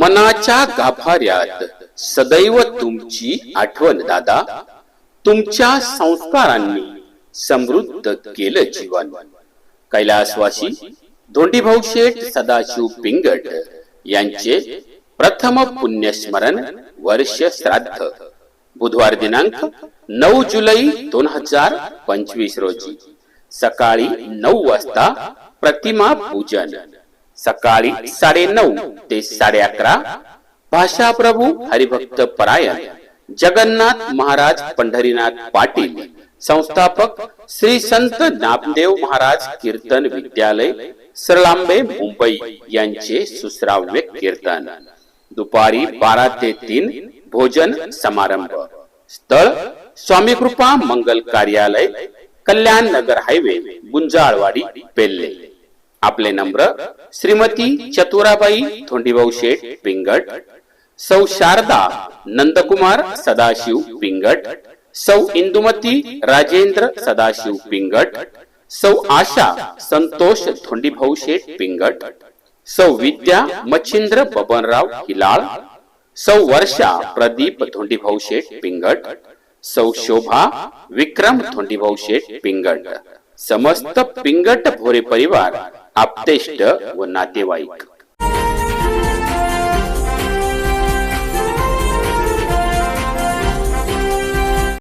मनाच्या गाभाऱ्यात सदैव तुमची आठवण दादा. तुमच्या संस्कारांनी समृद्ध केलं जीवन. कैलासवासी धोंडीभाऊ शेठ सदाशिव पिंगट यांचे प्रथम पुण्यस्मरण वर्ष श्राद्ध. बुधवार दिनांक नऊ जुलै दोन हजार पंचवीस रोजी. सकाळी नऊ वाजता प्रतिमा पूजन. सकाळी साडे नऊ ते साडे अकरा भाषा प्रभू हरिभक्त परायण जगन्नाथ महाराज पंढरीनाथ पाटील. संस्थापक श्री संत नामदेव महाराज कीर्तन विद्यालय सरलांबे मुंबई यांचे सुश्राव्य कीर्तन. दुपारी बारा ते तीन भोजन समारंभ. स्थळ स्वामी कृपा मंगल कार्यालय कल्याण नगर हायवे गुंजाळवाडी पेल्ले आपले नम्र श्रीमती चतुराबाई धोंडीभाऊ शेठ पिंगट सौ शारदा नंदकुमार सदाशिव पिंगट सौ इंदुमती राजेंद्र सदाशिव पिंगट सौ आशा संतोष धोंडीभाऊ शेठ पिंगट सौ विद्या मच्छिंद्र बबनराव हिलाळ सौ वर्षा प्रदीप धोंडीभाऊ शेठ पिंगट सौ शोभा विक्रम धोंडीभाऊ शेठ पिंगट समस्त पिंगट भोरे परिवार आपतेष्ट व नातेवाईक.